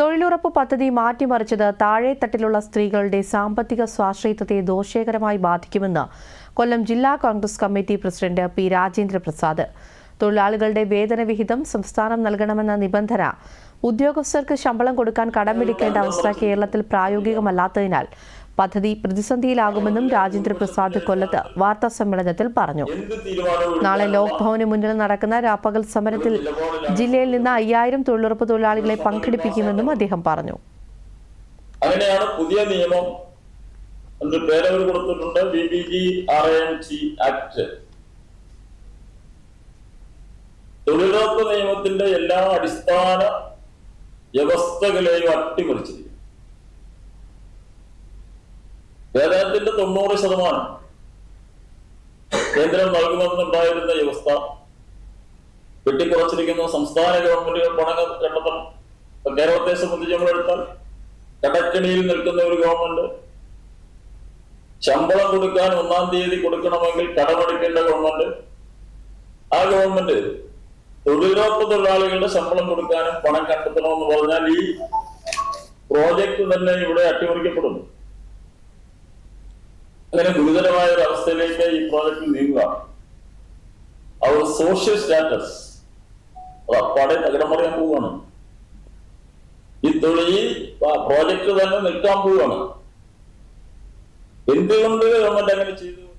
തൊഴിലുറപ്പ് പദ്ധതി മാറ്റിമറിച്ചത് താഴെത്തട്ടിലുള്ള സ്ത്രീകളുടെ സാമ്പത്തിക സ്വാശ്രയത്വത്തെ ദോഷകരമായി ബാധിക്കുമെന്ന് കൊല്ലം ജില്ലാ Congress committee president P Rajendraprasad തൊഴിലാളികളുടെ വേതന വിഹിതം സംസ്ഥാനം നൽകണമെന്ന നിബന്ധന. ഉദ്യോഗസ്ഥർക്ക് ശമ്പളം കൊടുക്കാൻ കടമെടുക്കേണ്ട അവസ്ഥ കേരളത്തിൽ പ്രായോഗികമല്ലാത്തതിനാൽ പദ്ധതി പ്രതിസന്ധിയിലാകുമെന്നും രാജേന്ദ്ര പ്രസാദ് കൊല്ലത്ത് വാർത്താ സമ്മേളനത്തിൽ പറഞ്ഞു. നാളെ ലോക് ഭവന് മുന്നിൽ നടക്കുന്ന രാപ്പകൽ സമരത്തിൽ ജില്ലയിൽ നിന്ന് അയ്യായിരം തൊഴിലുറപ്പ് തൊഴിലാളികളെ പങ്കെടുപ്പിക്കുമെന്നും അദ്ദേഹം പറഞ്ഞു. അങ്ങനെയാണ് പുതിയ നിയമം പേരവർ കൊടുത്തിട്ടുണ്ട്? B B G R N C act. തൊഴിലുറപ്പ് നിയമത്തിന്റെ എല്ലാ അടിസ്ഥാന വ്യവസ്ഥകളെയും അട്ടിമറിച്ചിരിക്കും വേതനത്തിന്റെ തൊണ്ണൂറ് ശതമാനം കേന്ദ്രം നൽകുമെന്നുണ്ടായിരുന്ന വ്യവസ്ഥ വെട്ടിക്കുറച്ചിരിക്കുന്ന സംസ്ഥാന ഗവൺമെന്റുകൾ പണം കണ്ടെത്തണം കേരളത്തെ സംബന്ധിച്ച് നമ്മളെടുത്താൽ കടക്കണിയിൽ നിൽക്കുന്ന ഒരു ഗവൺമെന്റ്. ശമ്പളം കൊടുക്കാൻ ഒന്നാം തീയതി കൊടുക്കണമെങ്കിൽ കടമെടുക്കേണ്ട ഗവൺമെന്റ്. ആ ഗവൺമെന്റ് തൊഴിലുറപ്പ് തൊഴിലാളികളുടെ ശമ്പളം കൊടുക്കാനും പണം കണ്ടെത്തണമെന്ന് പറഞ്ഞാൽ ഈ പ്രോജക്ട് തന്നെ ഇവിടെ അട്ടിമറിക്കപ്പെടും. അങ്ങനെ ഗുരുതരമായ ഒരു അവസ്ഥയിലേക്ക് ഈ പ്രോജക്ട് നീങ്ങുക. അവർ സോഷ്യൽ സ്റ്റാറ്റസ് അത് അപ്പാടെ തകിടം പറയാൻ പോവുകയാണ്. ഈ തൊഴിൽ ഈ പ്രോജക്ട് തന്നെ നിൽക്കാൻ പോവുകയാണ്. എന്തുകൊണ്ട് ഗവൺമെന്റ് അങ്ങനെ ചെയ്തു?